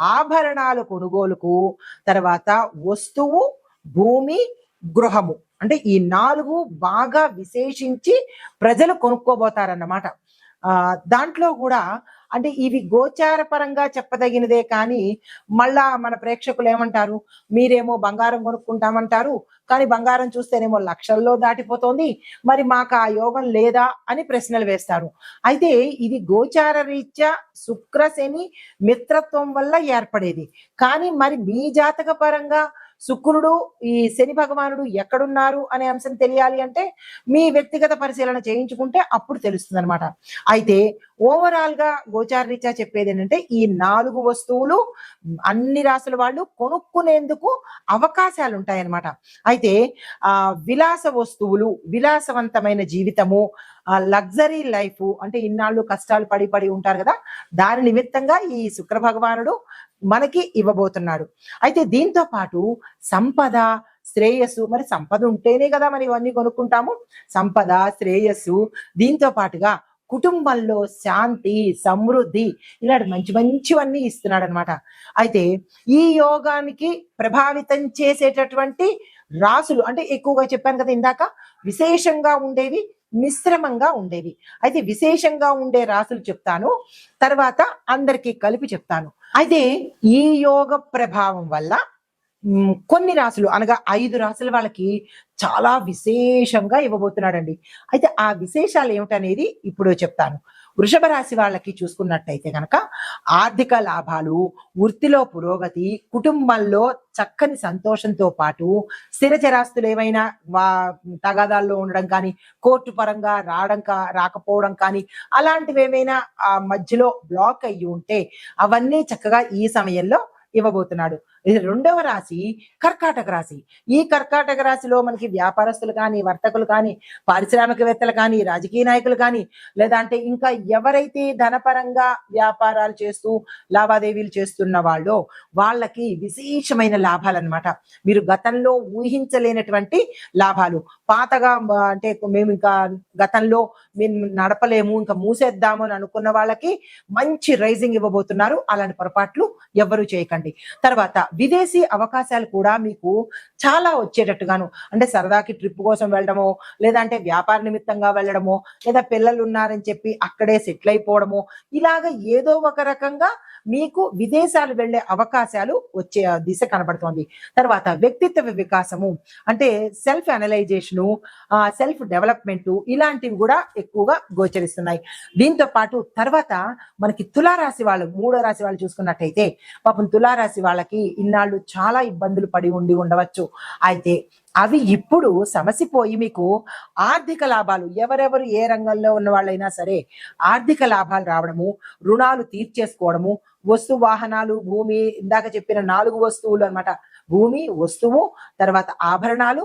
ఆభరణాలు కొనుగోలుకు తర్వాత వస్తువు భూమి గృహము. అంటే ఈ నాలుగు బాగా విశేషించి ప్రజలు కొనుక్కోబోతారన్నమాట. దాంట్లో కూడా అంటే ఇవి గోచార పరంగా చెప్పదగినదే కానీ మళ్ళా మన ప్రేక్షకులు ఏమంటారు? మీరేమో బంగారం కొనుక్కుంటామంటారు కానీ బంగారం చూస్తేనేమో లక్షల్లో దాటిపోతోంది మరి మాకు ఆ యోగం లేదా అని ప్రశ్నలు వేస్తారు. అయితే ఇది గోచార రీత్యా శుక్రశని మిత్రత్వం వల్ల ఏర్పడేది. కానీ మరి మీ జాతక పరంగా శుక్రుడు ఈ శని భగవానుడు ఎక్కడున్నారు అనే అంశం తెలియాలి అంటే మీ వ్యక్తిగత పరిశీలన చేయించుకుంటే అప్పుడు తెలుస్తుంది అనమాట అయితే ఓవరాల్గా గోచారీత్యా చెప్పేది ఏంటంటే ఈ నాలుగు వస్తువులు అన్ని రాసుల వాళ్ళు కొనుక్కునేందుకు అవకాశాలు ఉంటాయన్నమాట అయితే ఆ విలాస వస్తువులు విలాసవంతమైన జీవితము ఆ లగ్జరీ లైఫ్ అంటే ఇన్నాళ్ళు కష్టాలు పడి పడి ఉంటారు కదా దాని నిమిత్తంగా ఈ శుక్ర భగవానుడు మనకి ఇవ్వబోతున్నాడు. అయితే దీంతో పాటు సంపద శ్రేయస్సు మరి సంపద ఉంటేనే కదా మరి ఇవన్నీ కొనుక్కుంటాము. సంపద శ్రేయస్సు దీంతో పాటుగా కుటుంబంలో శాంతి సమృద్ధి ఇలాంటి మంచి మంచివన్నీ ఇస్తున్నాడు అనమాట అయితే ఈ యోగానికి ప్రభావితం చేసేటటువంటి రాసులు అంటే ఎక్కువగా చెప్పాను కదా ఇందాక విశేషంగా ఉండేవి మిశ్రమంగా ఉండేవి. అయితే విశేషంగా ఉండే రాసులు చెప్తాను. తర్వాత అందరికీ కలిపి చెప్తాను. అయితే ఈ యోగ ప్రభావం వల్ల కొన్ని రాసులు అనగా ఐదు రాసుల వాళ్ళకి చాలా విశేషంగా ఇవ్వబోతున్నాడండి. అయితే ఆ విశేషాలు ఏమిటనేది ఇప్పుడు చెప్తాను. వృషభ రాశి వాళ్ళకి చూసుకున్నట్టయితే కనుక ఆర్థిక లాభాలు వృత్తిలో పురోగతి కుటుంబంలో చక్కని సంతోషంతో పాటు స్థిరచరాస్తులు ఏమైనా వా తగాదాల్లో ఉండడం కానీ కోర్టు పరంగా రావడం కా రాకపోవడం కానీ అలాంటివి ఏమైనా ఆ మధ్యలో బ్లాక్ అయ్యి ఉంటే అవన్నీ చక్కగా ఈ సమయంలో ఇవ్వబోతున్నాడు. ఇది రెండవ రాశి కర్కాటక రాశి. ఈ కర్కాటక రాశిలో మనకి వ్యాపారస్తులు కానీ వర్తకులు కానీ పారిశ్రామికవేత్తలు కానీ రాజకీయ నాయకులు కానీ లేదా అంటే ఇంకా ఎవరైతే ధనపరంగా వ్యాపారాలు చేస్తూ లావాదేవీలు చేస్తున్న వాళ్ళో వాళ్ళకి విశేషమైన లాభాలు అన్నమాట మీరు గతంలో ఊహించలేనటువంటి లాభాలు. పాతగా అంటే మేము ఇంకా గతంలో మేము నడపలేము ఇంకా మూసేద్దాము అని అనుకున్న వాళ్ళకి మంచి రైజింగ్ ఇవ్వబోతున్నారు. అలాంటి పొరపాట్లు ఎవరు చేయకండి. తర్వాత విదేశీ అవకాశాలు కూడా మీకు చాలా వచ్చేటట్టుగాను అంటే సరదాకి ట్రిప్ కోసం వెళ్ళడమో లేదా అంటే వ్యాపార నిమిత్తంగా వెళ్ళడమో లేదా పిల్లలు ఉన్నారని చెప్పి అక్కడే సెటిల్ అయిపోవడమో ఇలాగ ఏదో ఒక రకంగా మీకు విదేశాలు వెళ్ళే అవకాశాలు వచ్చే దిశ కనబడుతోంది. తర్వాత వ్యక్తిత్వ వికాసము అంటే సెల్ఫ్ అనలైజేషను సెల్ఫ్ డెవలప్మెంట్ ఇలాంటివి కూడా ఎక్కువగా గోచరిస్తున్నాయి. దీంతో పాటు తర్వాత మనకి తులారాశి వాళ్ళు మూడో రాశి వాళ్ళు చూసుకున్నట్టయితే పాపం తుల తులారాశి వాళ్ళకి ఇన్నాళ్ళు చాలా ఇబ్బందులు పడి ఉండి ఉండవచ్చు. అయితే అవి ఇప్పుడు సమసిపోయి మీకు ఆర్థిక లాభాలు ఎవరెవరు ఏ రంగంలో ఉన్న వాళ్ళైనా సరే ఆర్థిక లాభాలు రావడము రుణాలు తీర్చేసుకోవడము వస్తు వాహనాలు భూమి ఇందాక చెప్పిన నాలుగు వస్తువులు అన్నమాట. భూమి వస్తువు తర్వాత ఆభరణాలు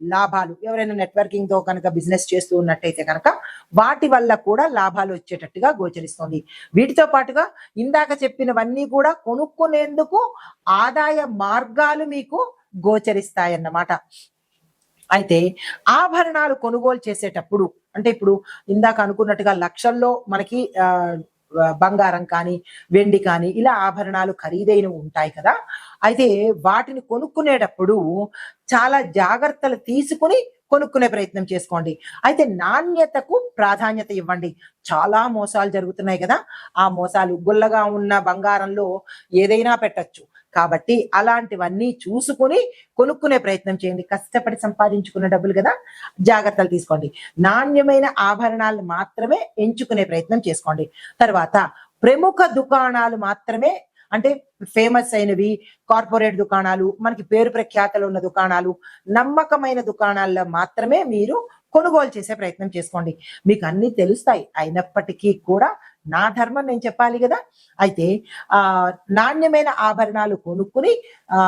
లాభాలు. ఎవరైనా నెట్వర్కింగ్తో కనుక బిజినెస్ చేస్తూ ఉన్నట్టయితే కనుక వాటి వల్ల కూడా లాభాలు వచ్చేటట్టుగా గోచరిస్తుంది. వీటితో పాటుగా ఇందాక చెప్పినవన్నీ కూడా కొనుక్కునేందుకు ఆదాయ మార్గాలు మీకు గోచరిస్తాయన్నమాట. అయితే ఆభరణాలు కొనుగోలు చేసేటప్పుడు అంటే ఇప్పుడు ఇందాక అనుకున్నట్టుగా లక్షల్లో మనకి ఆ బంగారం కానీ వెండి కానీ ఇలా ఆభరణాలు ఖరీదైనవి ఉంటాయి కదా. అయితే వాటిని కొనుక్కునేటప్పుడు చాలా జాగ్రత్తలు తీసుకుని కొనుక్కునే ప్రయత్నం చేసుకోండి. అయితే నాణ్యతకు ప్రాధాన్యత ఇవ్వండి. చాలా మోసాలు జరుగుతున్నాయి కదా. ఆ మోసాలు గుల్లగా ఉన్న బంగారంలో ఏదైనా పెట్టచ్చు. కాబట్టి అలాంటివన్నీ చూసుకుని కొనుక్కునే ప్రయత్నం చేయండి. కష్టపడి సంపాదించుకున్న డబ్బులు కదా జాగ్రత్తలు తీసుకోండి. నాణ్యమైన ఆభరణాలు మాత్రమే ఎంచుకునే ప్రయత్నం చేసుకోండి. తర్వాత ప్రముఖ దుకాణాలు మాత్రమే అంటే ఫేమస్ అయినవి కార్పొరేట్ దుకాణాలు మనకి పేరు ప్రఖ్యాతలు ఉన్న దుకాణాలు నమ్మకమైన దుకాణాల్లో మాత్రమే మీరు కొనుగోలు చేసే ప్రయత్నం చేసుకోండి. మీకు అన్ని తెలుస్తాయి. అయినప్పటికీ కూడా నా ధర్మం నేను చెప్పాలి కదా? అయితే ఆ నాణ్యమైన ఆభరణాలు కొనుక్కుని ఆ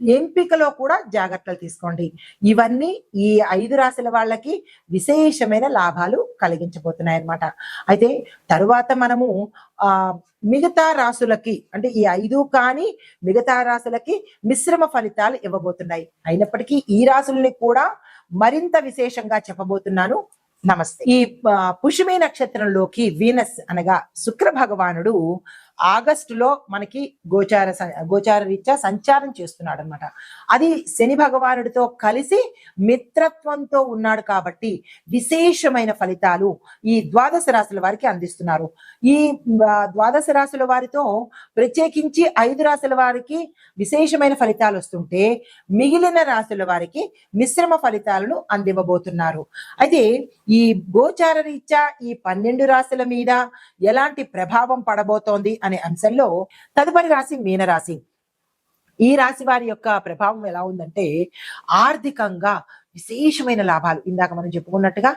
ఎంపికలో కూడా జాగ్రత్తలు తీసుకోండి. ఇవన్నీ ఈ ఐదు రాశుల వాళ్ళకి విశేషమైన లాభాలు కలిగించబోతున్నాయి అన్నమాట అయితే తరువాత మనము ఆ మిగతా రాసులకి అంటే ఈ ఐదు కానీ మిగతా రాసులకి మిశ్రమ ఫలితాలు ఇవ్వబోతున్నాయి. అయినప్పటికీ ఈ రాసుల్ని కూడా మరింత విశేషంగా చెప్పబోతున్నాను. నమస్తే. ఈ పుష్మి పుష్యమి నక్షత్రంలోకి వీనస్ అనగా శుక్ర భగవానుడు ఆగస్టులో మనకి గోచార గోచార రీత్యా సంచారం చేస్తున్నాడు అనమాట అది శని భగవానుడితో కలిసి మిత్రత్వంతో ఉన్నాడు కాబట్టి విశేషమైన ఫలితాలు ఈ ద్వాదశ రాశుల వారికి అందిస్తున్నారు. ఈ ద్వాదశ రాశుల వారితో ప్రత్యేకించి ఐదు రాశుల వారికి విశేషమైన ఫలితాలు వస్తుంటే మిగిలిన రాశుల వారికి మిశ్రమ ఫలితాలను అందివ్వబోతున్నారు. అయితే ఈ గోచార రీత్యా ఈ పన్నెండు రాశుల మీద ఎలాంటి ప్రభావం పడబోతోంది అనే అంశంలో తదుపరి రాశి మీనరాశి. ఈ రాశి వారి యొక్క ప్రభావం ఎలా ఉందంటే ఆర్థికంగా విశేషమైన లాభాలు. ఇందాక మనం చెప్పుకున్నట్టుగా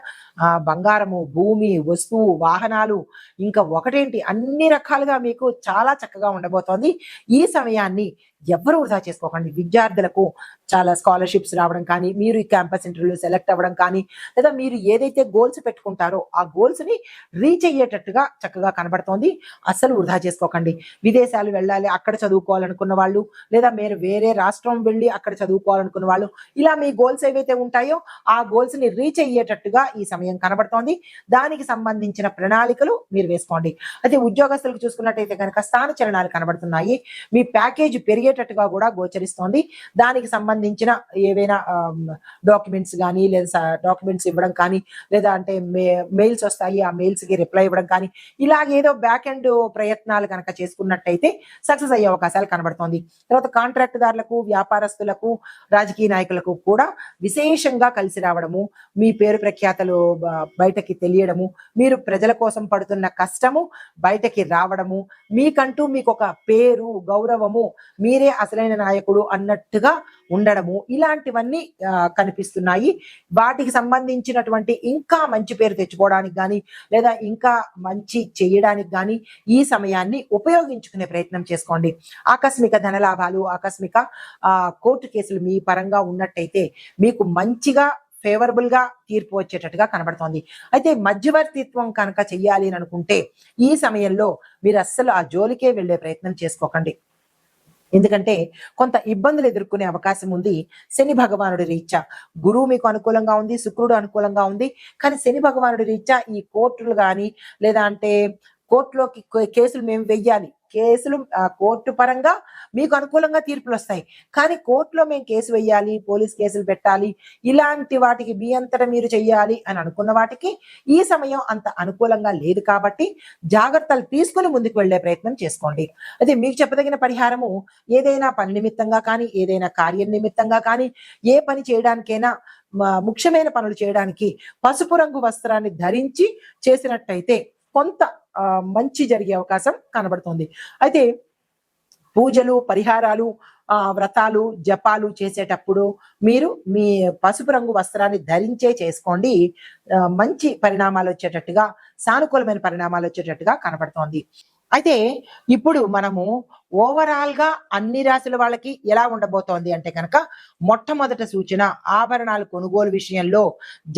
ఆ బంగారము భూమి వస్తువు వాహనాలు ఇంకా ఒకటేంటి? అన్ని రకాలుగా మీకు చాలా చక్కగా ఉండబోతోంది. ఈ సమయాన్ని ఎవరు వృధా చేసుకోకండి. విద్యార్థులకు చాలా స్కాలర్షిప్స్ రావడం కానీ మీరు ఈ క్యాంపస్ ఇంటర్వ్యూలో సెలెక్ట్ అవ్వడం కానీ లేదా మీరు ఏదైతే గోల్స్ పెట్టుకుంటారో ఆ గోల్స్ని రీచ్ అయ్యేటట్టుగా చక్కగా కనబడుతోంది. అస్సలు వృధా చేసుకోకండి. విదేశాలు వెళ్ళాలి అక్కడ చదువుకోవాలనుకున్న వాళ్ళు లేదా మీరు వేరే రాష్ట్రం వెళ్ళి అక్కడ చదువుకోవాలనుకున్న వాళ్ళు ఇలా మీ గోల్స్ ఏవైతే ఉంటాయో ఆ గోల్స్ని రీచ్ అయ్యేటట్టుగా ఈ సమయం కనబడుతోంది. దానికి సంబంధించిన ప్రణాళికలు మీరు వేసుకోండి. అయితే ఉద్యోగస్తులకు చూసుకున్నట్టయితే కనుక స్థాన చలనాలు కనబడుతున్నాయి. మీ ప్యాకేజ్ పెరిగి పెరిగేటట్టుగా కూడా గోచరిస్తోంది. దానికి సంబంధించిన ఏవైనా డాక్యుమెంట్స్ కానీ లేదా డాక్యుమెంట్స్ ఇవ్వడం కానీ లేదా అంటే మెయిల్స్ వస్తాయి ఆ మెయిల్స్కి రిప్లై ఇవ్వడం కానీ ఇలాగేదో బ్యాక్ ఎండ్ ప్రయత్నాలు కనుక చేసుకున్నట్టయితే సక్సెస్ అయ్యే అవకాశాలు కనబడుతోంది. తర్వాత కాంట్రాక్ట్ దారులకు వ్యాపారస్తులకు రాజకీయ నాయకులకు కూడా విశేషంగా కలిసి రావడము మీ పేరు ప్రఖ్యాతలు బయటకి తెలియడము మీరు ప్రజల కోసం పడుతున్న కష్టము బయటకి రావడము మీకంటూ మీకు ఒక పేరు గౌరవము మీ మీరే అసలైన నాయకుడు అన్నట్టుగా ఉండడము. ఇలాంటివన్నీ కనిపిస్తున్నాయి. వాటికి సంబంధించినటువంటి ఇంకా మంచి పేరు తెచ్చుకోవడానికి కానీ లేదా ఇంకా మంచి చేయడానికి కానీ ఈ సమయాన్ని ఉపయోగించుకునే ప్రయత్నం చేసుకోండి. ఆకస్మిక ధనలాభాలు ఆకస్మిక కోర్టు కేసులు మీ పరంగా ఉన్నట్టయితే మీకు మంచిగా ఫేవరబుల్గా తీర్పు వచ్చేటట్టుగా కనబడుతోంది. అయితే మధ్యవర్తిత్వం కనుక చెయ్యాలి అని అనుకుంటే ఈ సమయంలో మీరు అస్సలు ఆ జోలికే వెళ్ళే ప్రయత్నం చేసుకోకండి. ఎందుకంటే కొంత ఇబ్బందులు ఎదుర్కొనే అవకాశం ఉంది. శని భగవానుడి రీత్యా. గురువు మీకు అనుకూలంగా ఉంది శుక్రుడు అనుకూలంగా ఉంది. కానీ శని భగవానుడి రీత్యా ఈ కోర్టులు కానీ లేదా అంటే కోర్టులోకి కేసులు మేము వెయ్యాలి. కేసులు ఆ, కోర్టు పరంగా మీకు అనుకూలంగా తీర్పులు వస్తాయి. కానీ కోర్టులో మేము కేసు వెయ్యాలి పోలీస్ కేసులు పెట్టాలి ఇలాంటి వాటికి మీ అంతటా మీరు చెయ్యాలి అని అనుకున్న వాటికి ఈ సమయం అంత అనుకూలంగా లేదు కాబట్టి జాగ్రత్తలు తీసుకుని ముందుకు వెళ్ళే ప్రయత్నం చేసుకోండి. అయితే మీకు చెప్పదగిన పరిహారము ఏదైనా పని నిమిత్తంగా కానీ ఏదైనా కార్యం నిమిత్తంగా కానీ ఏ పని చేయడానికైనా ముఖ్యమైన పనులు చేయడానికి పసుపు రంగు వస్త్రాన్ని ధరించి చేసినట్టయితే కొంత మంచి జరిగే అవకాశం కనబడుతుంది. అయితే పూజలు పరిహారాలు వ్రతాలు జపాలు చేసేటప్పుడు మీరు మీ పసుపు రంగు వస్త్రాన్ని ధరించే చేసుకోండి. మంచి పరిణామాలు వచ్చేటట్టుగా సానుకూలమైన పరిణామాలు వచ్చేటట్టుగా కనబడుతోంది. అయితే ఇప్పుడు మనము ఓవరాల్గా అన్ని రాశుల వాళ్ళకి ఎలా ఉండబోతోంది అంటే కనుక మొట్టమొదట సూచన ఆభరణాలు కొనుగోలు విషయంలో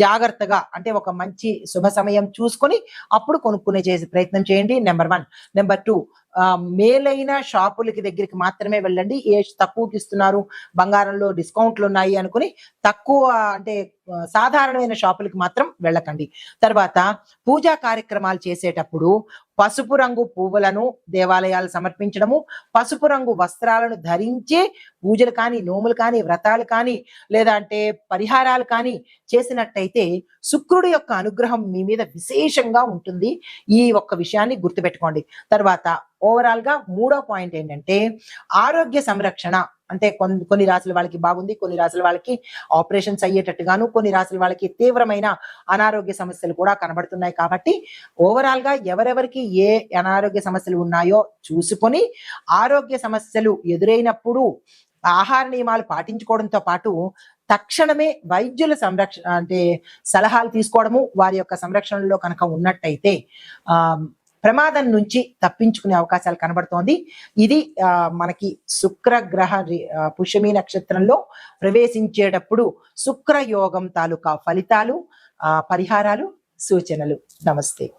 జాగ్రత్తగా అంటే ఒక మంచి శుభ సమయం చూసుకొని అప్పుడు కొనుక్కునే చేసే ప్రయత్నం చేయండి. నెంబర్ వన్ నెంబర్ టూ మేలైన షాపులకి దగ్గరికి మాత్రమే వెళ్ళండి. ఏ తక్కువకి ఇస్తున్నారు? బంగారంలో డిస్కౌంట్లు ఉన్నాయి అనుకుని తక్కువ అంటే సాధారణమైన షాపులకి మాత్రం వెళ్ళకండి. తర్వాత పూజా కార్యక్రమాలు చేసేటప్పుడు పసుపు రంగు పువ్వులను దేవాలయాలు సమర్పించడము పసుపు రంగు వస్త్రాలను ధరించే పూజలు కానీ నోములు కానీ వ్రతాలు కానీ లేదా అంటే పరిహారాలు కానీ చేసినట్టయితే శుక్రుడి యొక్క అనుగ్రహం మీ మీద విశేషంగా ఉంటుంది. ఈ ఒక్క విషయాన్ని గుర్తుపెట్టుకోండి. తర్వాత ఓవరాల్గా మూడో పాయింట్ ఏంటంటే ఆరోగ్య సంరక్షణ అంటే కొన్ని కొన్ని రాసుల వాళ్ళకి బాగుంది కొన్ని రాసుల వాళ్ళకి ఆపరేషన్స్ అయ్యేటట్టుగాను కొన్ని రాసుల వాళ్ళకి తీవ్రమైన అనారోగ్య సమస్యలు కూడా కనబడుతున్నాయి. కాబట్టి ఓవరాల్గా ఎవరెవరికి ఏ అనారోగ్య సమస్యలు ఉన్నాయో చూసుకొని ఆరోగ్య సమస్యలు ఎదురైనప్పుడు ఆహార నియమాలు పాటించుకోవడంతో పాటు తక్షణమే వైద్యుల సంరక్షణ అంటే సలహాలు తీసుకోవడము వారి యొక్క సంరక్షణలో కనుక ఉన్నట్టయితే ఆ ప్రమాదం నుంచి తప్పించుకునే అవకాశాలు కనబడుతోంది. ఇది ఆ, మనకి శుక్ర గ్రహ రి- పుష్యమి నక్షత్రంలో ప్రవేశించేటప్పుడు శుక్రయోగం తాలూకా ఫలితాలు ఆ, పరిహారాలు సూచనలు. నమస్తే.